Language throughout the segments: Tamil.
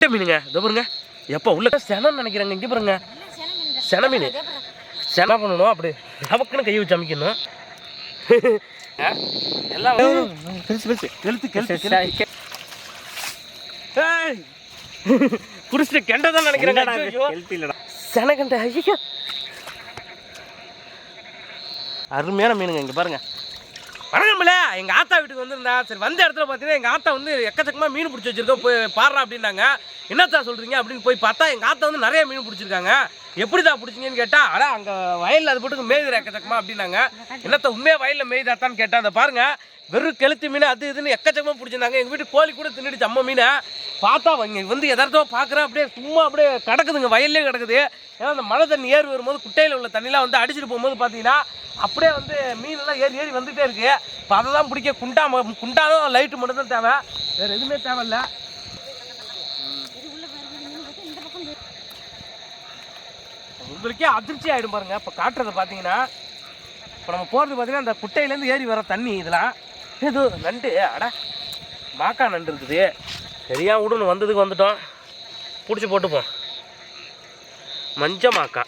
மீனுங்க. இதோ பாருங்க. எப்போ உள்ள செனம் நினைக்கிறேங்க. இங்கே பாருங்க. சென மீன். சென பண்ணணும் அப்படி நமக்குன்னு கை வச்சு அமைக்கணும்? எல்லாம் ஏய்! குடிச்சிட்டு கெண்டை தான் ஐயோ. அருமையான மீனுங்க இங்கே பாருங்க. வணக்கம்ல. எங்கள் ஆத்தா வீட்டுக்கு வந்திருந்தா. சரி வந்த இடத்துல பார்த்தீங்கன்னா எங்கள் ஆத்தா வந்து எக்கச்சக்கமாக மீன் பிடிச்சி வச்சிருக்கோம். போய் பாடுறா அப்படின்னாங்க. என்னத்தா சொல்கிறீங்க அப்படின்னு போய் பார்த்தா எங்கள் ஆத்தா வந்து நிறைய மீன் பிடிச்சிருக்காங்க. எப்படி தான் பிடிச்சிங்கன்னு கேட்டால் ஆனால் அங்கே வயலில் அது போட்டுக்கு மேய்து எக்கச்சக்கமாக அப்படின்னாங்க. என்னத்த உண்மையாக வயலில் மேய்தாத்தான்னு கேட்டால் அதை பாருங்க. வெறும் கெளுத்து மீன் அது இதுன்னு எக்கச்சக்கமாக பிடிச்சிருந்தாங்க. எங்கள் வீட்டு கோழி கூட தின்னுடுச்சு அம்மா மீனை. பார்த்தா இங்கே வந்து எதார்த்தமாக பார்க்குறேன் அப்படியே சும்மா அப்படியே கிடக்குதுங்க வயல்லே கிடக்குது. ஏன்னா அந்த மழை தண்ணி ஏறி வரும்போது குட்டையில் உள்ள தண்ணிலாம் வந்து அடிச்சுட்டு போகும்போது பார்த்தீங்கன்னா அப்படியே வந்து மீனெல்லாம் ஏறி ஏறி வந்துகிட்டே இருக்குது இப்போ அதை தான் பிடிக்க குண்டா ம- குண்டானும் லைட்டு மட்டும் தான் தேவை. வேறு எதுவுமே தேவையில்ல. உங்களுக்கே அதிர்ச்சி ஆகிடும் பாருங்க. இப்போ காட்டுறதை பார்த்தீங்கன்னா இப்போ நம்ம போகிறது பார்த்தீங்கன்னா அந்த குட்டையிலேருந்து ஏறி வர தண்ணி இதெல்லாம். ஏதோ நண்டு. அட மாக்கா நண்டு இருக்குது. சரியா விடுன்னு வந்ததுக்கு வந்துட்டோம். பிடிச்சி போட்டுப்போம். மஞ்ச மாக்கா.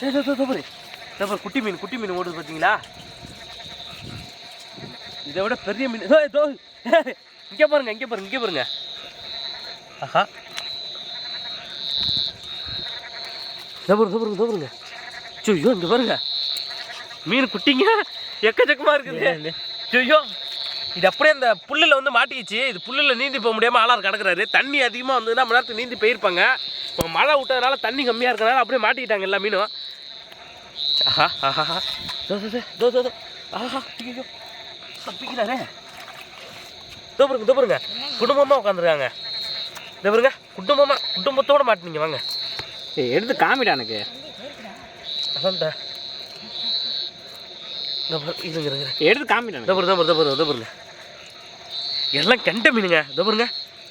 தப்பு தப்பு குட்டி மீன் குட்டி மீன் ஓடுது பார்த்தீங்களா? இதை விட பெரிய மீன். இங்கே பாருங்க இங்கே பாருங்க இங்கே பாருங்க. ஆஹா. பாருங்க இதோ பாருங்க ஐயோ இங்கே பாருங்க. மீன் குட்டிங்க. எக்கச்சக்கமாக இருக்குது. ஐயோ இது அப்படியே அந்த புல்லில் வந்து மாட்டிக்கிச்சு. இது புல்லில் நீந்தி போக முடியாமல் ஆளார் கிடக்குறாரு. தண்ணி அதிகமாக வந்ததுன்னா மணி நேரத்துக்கு நீந்தி போயிருப்பாங்க. இப்போ மழை விட்டதுனால தண்ணி கம்மியாக இருக்கனால அப்படியே மாட்டிக்கிட்டாங்க எல்லா மீனும். ஆஹா ஆஹா தோ தோ தோ, ஆஹா ஐயோ தப்பிக்கிறாரே. இதோ பாருங்க இதோ பாருங்க. குடும்பமாக உட்காந்துருக்காங்க. இதோ பாருங்க குடும்பமாக குடும்பத்தோட மாட்டினீங்க வாங்க. ஏய் எடுத்து காமிடா எனக்கு. அதான்டா இதோ பாரு, இருங்க எடுத்து காமிடா இதோ எனக்கு பாரு இதோ பாரு இதோ பாருங்க. எல்லாம் கெண்ட மீனுங்க. இதோ பாருங்க.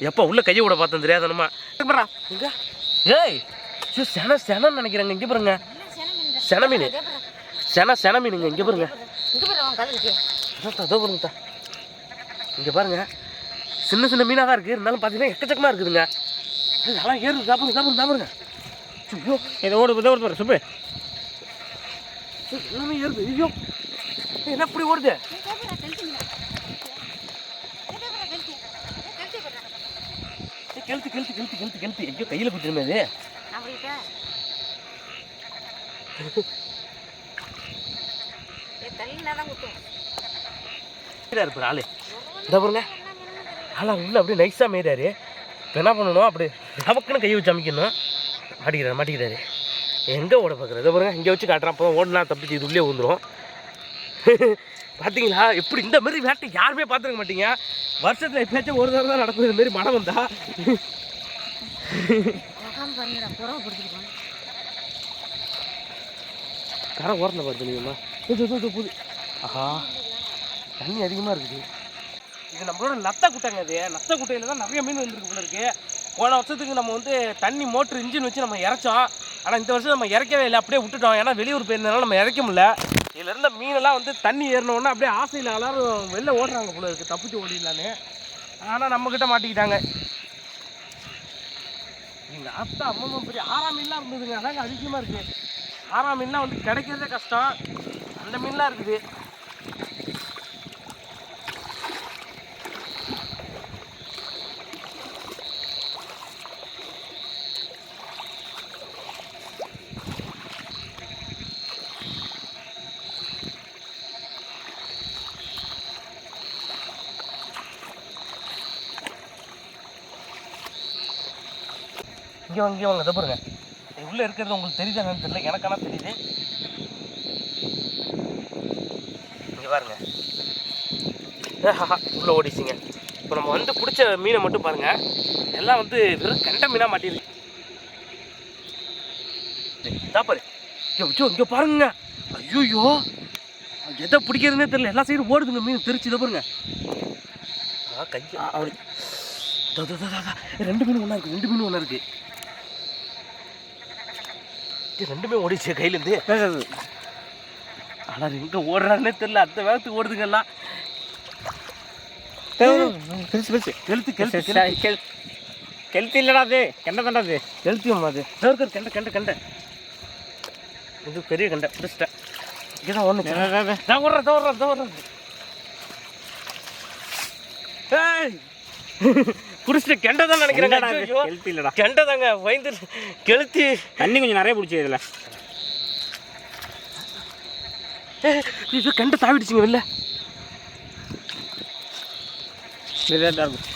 எப்போ உள்ள கையை விட பார்த்தேன் தெரியாதனமா. பாரா இங்க. ஏய் ஐயோ, சென செனன்னு நினைக்கிறேங்க. இங்கே பாருங்க. சென மீன். சென சென மீனுங்க. இங்கே பாருங்க. அதான் இதோ பாருங்க இங்கே பாருங்க. சின்ன சின்ன மீனாக தான் இருக்குது இருந்தாலும் பார்த்தீங்கன்னா எக்கச்சக்கமாக இருக்குதுங்க. அதெல்லாம் ஏறுது. சாப்பிடுங்க சாப்பிடுங்க சாப்பிடுங்க ஐயோ இதை ஓடு இதை ஓடு பாரு சுப்பு. எல்லாமே ஏறுது. ஐயோ ஏய், என்ன இப்படி ஓடுது? ஏய், கெளுத்து கெளுத்து கெளுத்து கெளுத்து கெளுத்து. ஐயோ கையில் குத்துருமே அது ஆளு. இந்த பாருங்க. ஆளா உள்ள அப்படியே நைஸாக மேய்தாரு இப்போ என்ன பண்ணணும்? அப்படி நமக்குன்னு கையை வச்சு அமைக்கணும். மாட்டிக்கிறாரு மாட்டிக்கிறாரு. எங்கே ஓட பார்க்குறது பாருங்க இங்கே வச்சு காட்டுறான். அப்போ ஓடினா தப்பிச்சு இது உள்ளே வந்துடும் பார்த்தீங்களா எப்படி இந்த மாதிரி வேட்டை யாருமே பார்த்துருக்க மாட்டீங்க. வருஷத்தில் எப்பயாச்சும் ஒரு தடவை தான் நடக்கும் இந்த மாதிரி மழை வந்தா. கரை ஓரத்தில் பார்த்து நீங்கம்மா இது புது ஆஹா. தண்ணி அதிகமாக இருக்குது. இது நம்மளோட நத்த குட்டைங்க இது. நத்த குட்டையில் தான் நிறைய மீன் வந்துருக்கு போல இருக்கு. போன வருஷத்துக்கு நம்ம வந்து தண்ணி மோட்ரு இன்ஜின் வச்சு நம்ம இறைச்சோம். ஆனால் இந்த வருஷம் நம்ம இறக்கவே இல்லை. அப்படியே விட்டுட்டோம். ஏன்னா வெளியூர் போயிருந்தனால நம்ம இறைக்க முடியல. இதில் இருந்த மீனெல்லாம் வந்து தண்ணி ஏறினோடனே அப்படியே ஆசையில் எல்லாரும் வெளில ஓடுறாங்க போல இருக்குது தப்பிச்சு ஓடிடலான்னு. ஆனால் நம்மக்கிட்ட மாட்டிக்கிட்டாங்க. எங்கள் அத்தா அம்மா பெரிய ஆறாம் மீன்லாம் இருந்ததுங்க. அதாங்க அதிகமாக இருக்குது ஆறாம் மீன்லாம் வந்து கிடைக்கிறதே கஷ்டம். அந்த மீன்லாம் இருக்குது. இங்கே வாங்க இங்கே வாங்க இதை பாருங்க. உள்ளே இருக்கிறது உங்களுக்கு தெரியுதான்னு தெரியல. எனக்கான தெரியுது. இங்கே பாருங்க. உள்ளே ஓடிச்சிங்க இப்போ நம்ம வந்து பிடிச்ச மீனை மட்டும் பாருங்கள் எல்லாம் வந்து வெறும் கண்ட மீனாக மாட்டிருக்கு இதா பாரு. ஐயோ இங்கே பாருங்க. ஐயோயோ. எதை பிடிக்கிறதுனே தெரியல. எல்லா சைடும் ஓடுதுங்க மீன். தெரிச்சு இதை பாருங்க கையா அப்படி. ரெண்டு மீன் ஒன்றா இருக்குது ரெண்டு மீன் ஒன்றா இருக்குது ரெண்டுமே ஓடிச்சு கையிலேருந்து. ஆனால் எங்கே ஓடுறாருன்னே தெரியல. அந்த வேகத்துக்கு ஓடுதுங்க எல்லாம். பெருசு சரி, கெள் கெளுத்தி இல்லடா அது. கெண்டை தான்டா அது. கெளுத்தியம்மா அது. தவிர்க்கிற கெண்டை கெண்டை கெண்டை. இது பெரிய கெண்டை பிடிச்சிட்டேன் இதான் ஒன்று. நான் விட்றேன் தவிர்றேன் தவிர்றேன் ஏய் பிடிச்சிட்டு கெண்டை தான் நினைக்கிறேன் இல்லடா கெண்டை தாங்க பயந்து கெளுத்தி. தண்ணி கொஞ்சம் நிறைய பிடிச்சி இதில். ஐயோ கெண்டை தாவிடுச்சுங்க வெளில. இருக்கும்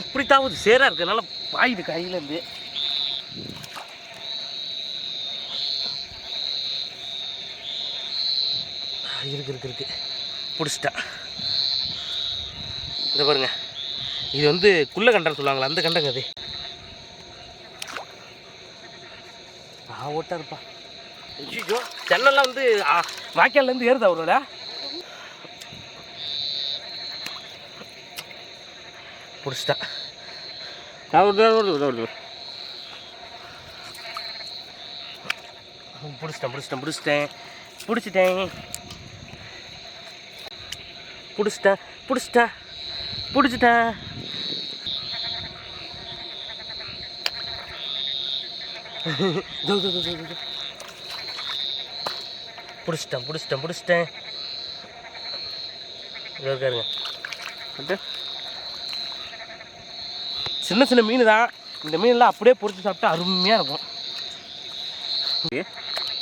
இப்படி சேராக சேரா இருக்கனால பாயுது கையிலேருந்து இருக்கு இருக்கு இருக்கு. பிடிச்சிட்டா. இதை பாருங்க. இது வந்து குள்ள கண்டன் சொல்லுவாங்களா அந்த கண்டங்க அது. ஆ ஓட்டா இருப்பா ஐயோ ஜன்னல்லாம் வந்து வாய்க்கால்லேருந்து ஏறுதா அவரோட பிடிச்சிட்டா பிடிச்சிட்டேன் பிடிச்சிட்டேன் பிடிச்சிட்டேன். பிடிச்சிட்டேன். பிடிச்சிட்டேன் பிடிச்சிட்டேன். பிடிச்சிட்டேன். பிடிச்சிட்டேன் பிடிச்சிட்டேன் பிடிச்சிட்டேன். இருக்காருங்க. சின்ன சின்ன மீன் தான் இந்த மீன்லாம் அப்படியே பொரிச்சு சாப்பிட்டா அருமையாக இருக்கும்.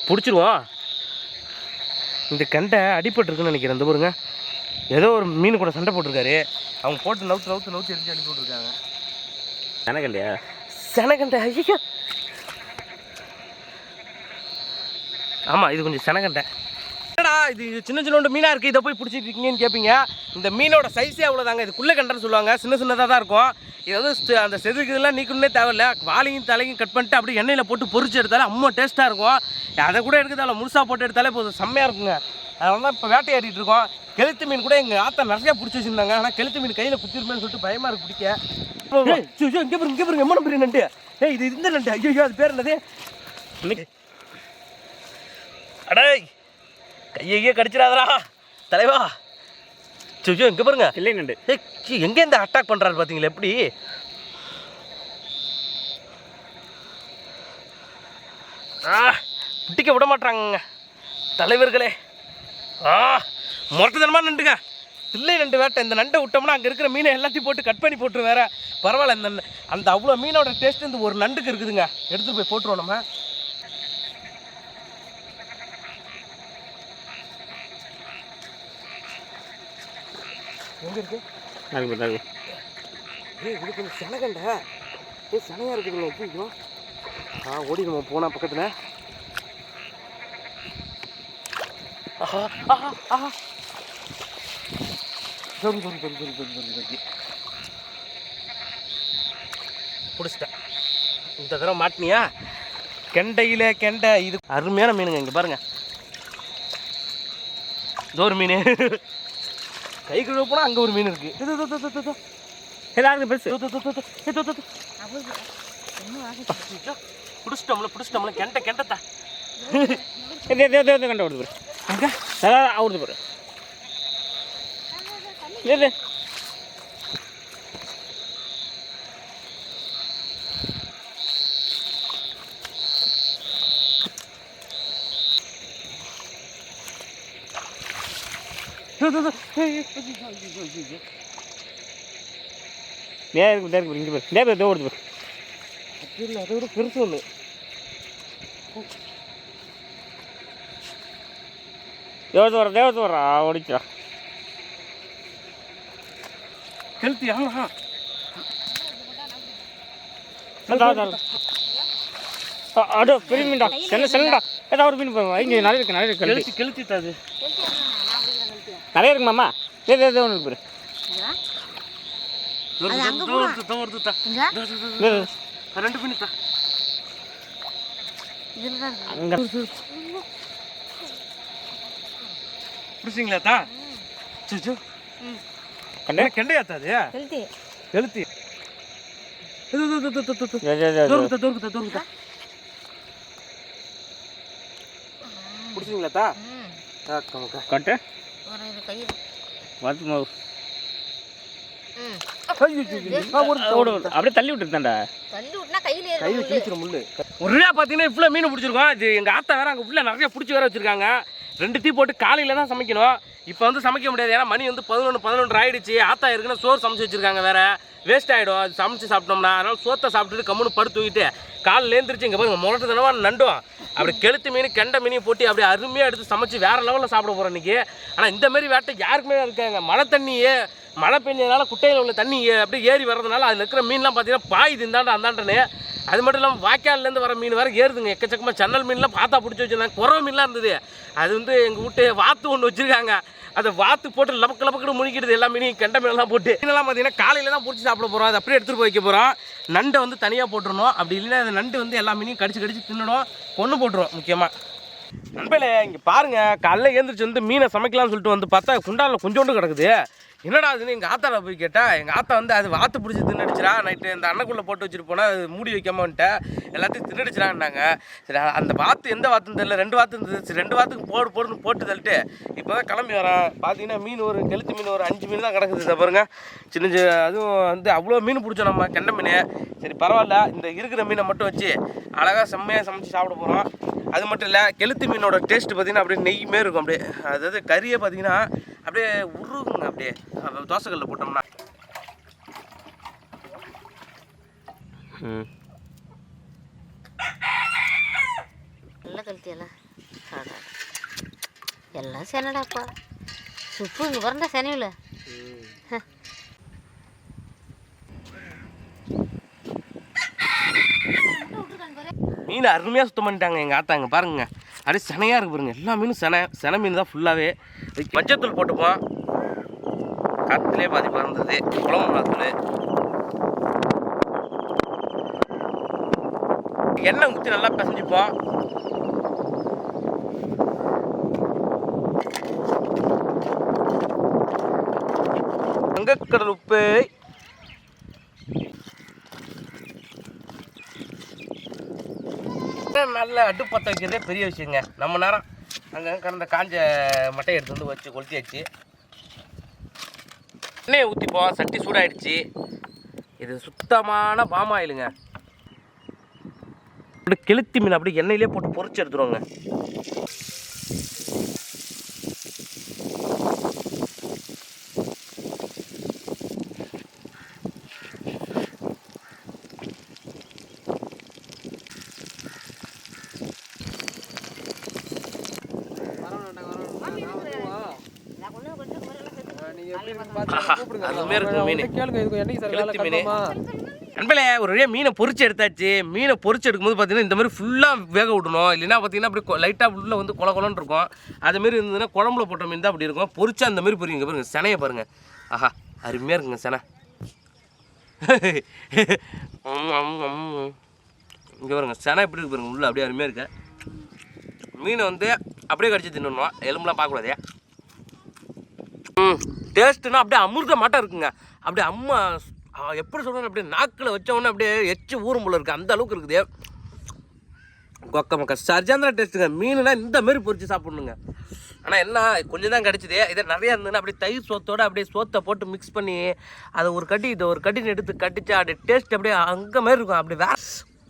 பிடிச்சிருவோம். இந்த கண்டை அடிபட்டிருக்குன்னு நினைக்கிறேன். இந்த பாருங்க. ஏதோ ஒரு மீன் கூட சண்டை போட்டிருக்காரு. அவங்க போட்டு நவுத்து நவுத்து நவுத்து எரிஞ்சு அடி போட்டிருக்காங்க எனக்கு இல்லையா செனகண்டை ஐயோ ஆமாம் இது கொஞ்சம் செனகண்டை. என்னடா இது சின்ன சின்னோண்டு மீனாக இருக்குது இதை போய் பிடிச்சிட்டு இருக்கீங்கன்னு கேட்பீங்க இந்த மீனோட சைஸே அவ்வளோதாங்க இது குள்ளே கண்டன்னு சொல்லுவாங்க. சின்ன சின்னதாக தான் இருக்கும். இது வந்து அந்த செதுக்கு இதெல்லாம் நீக்கணுன்னே தேவையில்ல. வாலையும் தலையும் கட் பண்ணிட்டு அப்படியே எண்ணெயில் போட்டு பொரிச்சு எடுத்தாலே அம்மா டேஸ்ட்டாக இருக்கும். அதை கூட எடுக்கிறதால முழுசாக போட்டு எடுத்தாலே போதும். செம்மையாக இருக்குங்க. அதனால தான் இப்போ வேட்டையாடிட்டு இருக்கோம். கெளுத்து மீன் கூட எங்கள் ஆத்தா நிறையா பிடிச்சி வச்சிருந்தாங்க. ஆனால் கெளுத்து மீன் கையில் குத்திருமேன்னு சொல்லிட்டு பயமாக இருக்கு பிடிக்க. இங்க பாருங்க இங்க பாருங்க எம்மன பெரிய நண்டு? ஏய் இது இந்த நண்டு. ஐயோ அது பேர் என்னது? இன்னைக்கு அடேய் கையையே கடிச்சிடாதடா. தலைவா. ஐயோ இங்க பாருங்க. இல்லை நண்டு எங்க இந்த அட்டாக் பண்றாரு பாத்தீங்களா எப்படி? ஆ பிடிக்க விட மாட்டாங்க தலைவர்களே. ஆ முரட்டுத்தனமா நண்டுங்க தில்லை நண்டு வேட்டை இந்த நண்டை விட்டோம்னா அங்கே இருக்கிற மீனை எல்லாத்தையும் போட்டு கட் பண்ணி போட்டுரு வேற. பரவாயில்ல இந்த அந்த அவ்வளோ மீனோட டேஸ்ட் இந்த ஒரு நண்டுக்கு இருக்குதுங்க. எடுத்துட்டு போய் போட்டுருவோம் நம்ம. எங்க இருக்கு பார்த்தா இருக்கு. ஏய் இது கொஞ்சம் செனகண்டா? ஏய் செனையாக இருக்குதுங்க ஐயோ ஆ ஓடி நம்ம போனா பக்கத்தில். ஆஹா ஆஹா ஆஹா. சரி சரி சரி சரி சரி சரி சரி பிடிச்சிட்டேன். இந்த தடவை மாட்டினியா? கெண்டையில் கெண்டை இது அருமையான மீனுங்க இங்கே பாருங்க. இதோ ஒரு மீன். கை கழுவ போனால் அங்கே ஒரு மீன் இருக்கு. எல்லாருக்கும் பெருசு. புடிச்சிட்டோம்ல புடிச்சிட்டோம்ல. கெண்ட கெண்டத்தா. கண்ட ஓடுது பாரு அதான் ஓடுது பாரு இதே இதே இருக்கு இங்கே பாரு ஓடுது பாரு இல்லை அதை விட பெருசு ஒன்று தேவத்து வர தேவத்து வர ஓடிச்சா ஆமா அடோ பெரிய மீன்டா செல்லடா ஏதாவது ஒரு மீன் போவோம் இங்கே நிறைய இருக்கு நிறைய இருக்கு கெளுத்தி கெளுத்தி தாது நிறைய இருக்கு மாமா. இதே இதே ஒன்று இருக்கு. ரெண்டு மீன் தா. இதுல தான் இருக்கு. அங்கே. பிடிச்சிங்களா தா? சுச்சு கண்டே? கெண்டையாத்தா அது? கெளுத்தி. எழுத்தி இது இது இது இது இது ஏ, ஏ, ஏ, ஏ. தூருக்குத்தா தூருக்குத்தா தூருக்குத்தா பிடிச்சிங்களா தா ம். கமக்கா கட்டு ஒரு இது கயிறு வந்து மோ- ம் ஓடு, ஓடு. அப்படியே தள்ளி விட்டுருந்தாண்டா தள்ளி விட்டுனா கையில் கிழிச்சிரும் முள்ளு. ஒரே பார்த்தீங்கன்னா இவ்வளோ மீன் பிடிச்சிருக்கோம். இது எங்கள் ஆத்தா வேற அங்கே உள்ள நிறைய பிடிச்சி வேற வச்சிருக்காங்க. ரெண்டு டீ போட்டு காலையில் தான் சமைக்கணும். இப்போ வந்து சமைக்க முடியாது. ஏன்னா மணி வந்து பதினொன்று பதினொன்று ஆயிடுச்சு. ஆத்தா இருக்குன்னு சோறு சமைச்சு வச்சிருக்காங்க வேறு. வேஸ்ட் ஆகிடும் அது சமைச்சு சாப்பிட்டோம்னா அதனால் சோத்தை சாப்பிட்டுட்டு கம்முன்னு படுத்து தூக்கிட்டு காலையில் எழுந்திரிச்சு இங்கே பாருங்க முரட்டு தினமாக நண்டும். அப்படி கெளுத்து மீன் கெண்டை மீனையும் போட்டு அப்படியே அருமையாக எடுத்து சமைச்சு வேறு லெவலில் சாப்பிட போகிறோம் இன்றைக்கி ஆனால் இந்தமாரி வேட்டை யாருக்குமே இருக்காங்க. மழை தண்ணியே மழை பெஞ்சதுனால குட்டையில் உள்ள தண்ணி அப்படியே ஏறி வர்றதுனால அதில் இருக்கிற மீன்லாம் பார்த்தீங்கன்னா பாயுது இந்தாண்ட அந்தாண்டனே. அது மட்டும் இல்லாமல் வாய்க்கால்லேருந்து வர மீன் வேறு ஏறுதுங்க. எக்கச்சக்கமாக சன்னல் மீன்லாம் பார்த்தா பிடிச்சி வச்சுருந்தாங்க. குறவ மீன்லாம் இருந்தது. அது வந்து எங்கள் வீட்டு வாத்து ஒன்று வச்சுருக்காங்க. அதை வாத்து போட்டு லபக்கு லபக்குன்னு முழுக்கிடுது எல்லா மீனையும் கெண்ட மீனெல்லாம் போட்டு. மீனெல்லாம் பார்த்தீங்கன்னா காலையில் தான் பிடிச்சி சாப்பிட போகிறோம் அதை அப்படியே எடுத்துகிட்டு போய் வைக்க போகிறோம் நண்டை வந்து தனியாக போட்டுருணும் அப்படி இல்லைன்னா அந்த நண்டு வந்து எல்லா மீனையும் கடிச்சு கடிச்சு தின்னுடும் கொன்று போட்டுரும் முக்கியமாக நண்பர்களே இங்கே பாருங்கள் காலைல ஏந்திரிச்சு வந்து மீனை சமைக்கலாம்னு சொல்லிட்டு வந்து பார்த்தா குண்டானில் கொஞ்சோண்டு கிடக்குது. என்னடா அதுன்னு எங்கள் ஆத்தாவில் போய் கேட்டேன் எங்கள் ஆத்தா வந்து அது வாத்து பிடிச்சி தின்னடிச்சிரா நைட்டு இந்த அன்னக்குள்ளே போட்டு வச்சுட்டு போனால் அது மூடி வைக்காம வந்துட்டேன் எல்லாத்தையும் தின்னடிச்சிரான்னாங்க சரி அந்த வாத்து எந்த வாத்துன்னு தெரியல. ரெண்டு வாத்து இருந்தது. ரெண்டு வாத்துக்கு போடு போடுன்னு போட்டு தள்ளிட்டு இப்போ தான் கிளம்பி வரேன் பார்த்தீங்கன்னா மீன் ஒரு கெளுத்து மீன் ஒரு அஞ்சு மீன் தான் கிடக்குது. இதை பாருங்க. சின்ன சின்ன அதுவும் வந்து அவ்வளோ மீன் பிடிச்சோம் நம்ம கெண்டை மீன். சரி பரவாயில்ல. இந்த இருக்கிற மீனை மட்டும் வச்சு அழகாக செம்மையாக சமைச்சு சாப்பிட போகிறோம் அது மட்டும் இல்லை கெளுத்து மீனோட டேஸ்ட் பார்த்தீங்கன்னா அப்படியே நெய் மாரி இருக்கும் அப்படியே. அதாவது கறியை பார்த்தீங்கன்னா அப்படியே உருகுங்க அப்படியே. தோசைக்கல்லில் போட்டோம்னா. ம். நல்ல கெளுத்தி எல்லாம் செனடாப்பா சுப்பு இங்கே பிறந்தா செனையில் மீன் அருமையாக சுத்தம் பண்ணிட்டாங்க எங்கள் ஆத்தாங்க பாருங்க. அப்படியே செனையாக இருக்கு பாருங்க. எல்லா மீனும் செனை செனை மீன் தான் ஃபுல்லாகவே மஞ்சத்தூள் போட்டுப்போம். காற்றுலேயே பாதி பறந்தது குழம்பு மிளகாத்தூள் எண்ணெய் ஊற்றி நல்லா பிசைஞ்சுப்போம். வங்கக்கடல் உப்பு. நல்ல பற்ற வைக்கிறதே பெரிய விஷயங்க. நம்ம நேரம் அங்கே கடந்த காஞ்ச மட்டையை எடுத்து வந்து வச்சு கொளுத்தி வச்சு எண்ணெயை ஊற்றிப்போம் சட்டி சூடாயிடுச்சு. இது சுத்தமான பாம் ஆயிலுங்க. அப்படியே கெளுத்தி மீன் அப்படியே எண்ணெயிலே போட்டு பொறிச்சு எடுத்துருவாங்க அருமையாக இருக்கும் மீன் கெளுத்தி மீன் நண்பர்களே ஒரு வழியாக மீனை பொரிச்சு எடுத்தாச்சு. மீனை பொரிச்சு எடுக்கும்போது பார்த்தீங்கன்னா இந்த மாதிரி ஃபுல்லாக வேக விடணும். இல்லைன்னா பார்த்தீங்கன்னா அப்படி லைட்டாக உள்ள வந்து கொல கொலன்னு இருக்கும். அது மாதிரி இருந்ததுன்னா குழம்புல போட்ட மீன் தான் அப்படி இருக்கும். பொரிச்சா அந்த மாதிரி பொரியுங்க பாருங்க செனையை பாருங்க. ஆஹா அருமையாக இருக்குங்க செனை. இங்கே பாருங்க செனை எப்படி இருக்கு பாருங்க உள்ள அப்படியே அருமையாக இருக்கு. மீனை வந்து அப்படியே கடிச்சு தின்னணும். எலும்புலாம் பார்க்கக்கூடாதே. ம். டேஸ்ட்டுனா அப்படியே அமிர்த மாட்டம் இருக்குங்க. அப்படியே அம்மா எப்படி சொல்கிறேன் அப்படியே நாக்கில் வச்சவொடனே அப்படியே எச்சு ஊரும் போல இருக்குது அந்த அளவுக்கு இருக்குது. கொக்க மக்க. சரியான டேஸ்ட்டுங்க. மீனுனா இந்த மாதிரி பொறிச்சு சாப்பிட்ணுங்க. ஆனால் என்ன கொஞ்சம் தான் கிடச்சிது. இதே நிறையா இருந்ததுன்னா அப்படியே தயிர் சோத்தோடு அப்படியே சோத்தை போட்டு மிக்ஸ் பண்ணி அதை ஒரு கட்டி இதை ஒரு கட்டின்னு எடுத்து கட்டிச்சா அப்படியே டேஸ்ட் அப்படியே அங்கே மாதிரி இருக்கும். அப்படி வேறு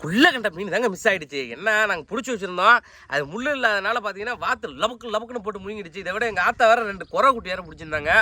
குள்ள கண்ட மீன் தாங்க மிஸ் ஆகிடுச்சு என்ன நாங்கள் பிடிச்சி வச்சுருந்தோம். அது முள்ளு இல்லாதனால பார்த்தீங்கன்னா வாத்து லபக்கு லபக்குன்னு போட்டு முழுங்கிடுச்சு. இதை விட எங்கள் ஆத்தா வேற ரெண்டு குறை குட்டி வேறு பிடிச்சிருந்தாங்க.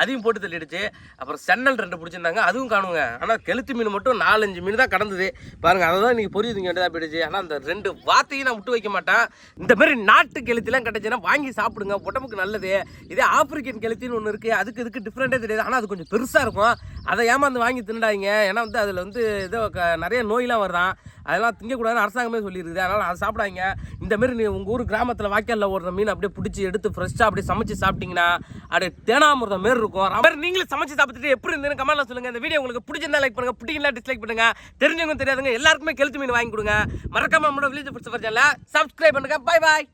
அதையும் போட்டு தள்ளிடுச்சு. அப்புறம் சென்னல் ரெண்டு பிடிச்சிருந்தாங்க. அதுவும் காணுங்க. ஆனால் கெளுத்து மீன் மட்டும் நாலஞ்சு மீன் தான் கடந்தது. பாருங்கள் அதை தான் நீங்கள் பொரியுதுங்க வேண்டியதாக போயிடுச்சு. ஆனால் அந்த ரெண்டு வாத்தையும் நான் விட்டு வைக்க மாட்டேன். இந்த மாதிரி நாட்டு கெளுத்திலாம் கிடைச்சுன்னா வாங்கி சாப்பிடுங்க. உடம்புக்கு நல்லது. இதே ஆப்பிரிக்கன் கெளுத்தின்னு ஒன்று இருக்குது அதுக்கு இதுக்கு டிஃப்ரெண்ட்டே தெரியாது. ஆனால் அது கொஞ்சம் பெருசாக இருக்கும். அதை ஏமாந்து வாங்கி தின்னுடாதீங்க. ஏன்னா வந்து அதில் வந்து ஏதோ க- நிறைய நோயெலாம் வருதான் அதெல்லாம் திங்கக்கூடாதுன்னு அரசாங்கமே சொல்லியிருக்குது அதனால் அதை சாப்பிடாங்க இந்தமாரி நீ உங்கள் ஊர் கிராமத்தில் வாய்க்காலில் ஓடுற மீன் அப்படியே பிடிச்சி எடுத்து ஃப்ரெஷ்ஷாக அப்படியே சமைச்சு சாப்பிட்டீங்கன்னா அப்படியே தேனாமிரதம் மாரி இருக்கும். அது நீங்களும் சமைச்சு சாப்பிட்டுட்டு எப்படி இருந்துன்னு கமெண்ட்ல சொல்லுங்கள் இந்த வீடியோ உங்களுக்கு பிடிச்சிருந்தா லைக் பண்ணுங்கள் பிடிக்கலாம் டிஸ்லைக் பண்ணுங்க. தெரிஞ்சவங்க தெரியாதுங்க எல்லாருக்குமே கெளுத்து மீன் வாங்கி கொடுங்க. மறக்காம நம்மளோட வில்லேஜ் பிடிச்ச சேனலை சப்ஸ்கிரைப் பண்ணுங்கள் பை பாய்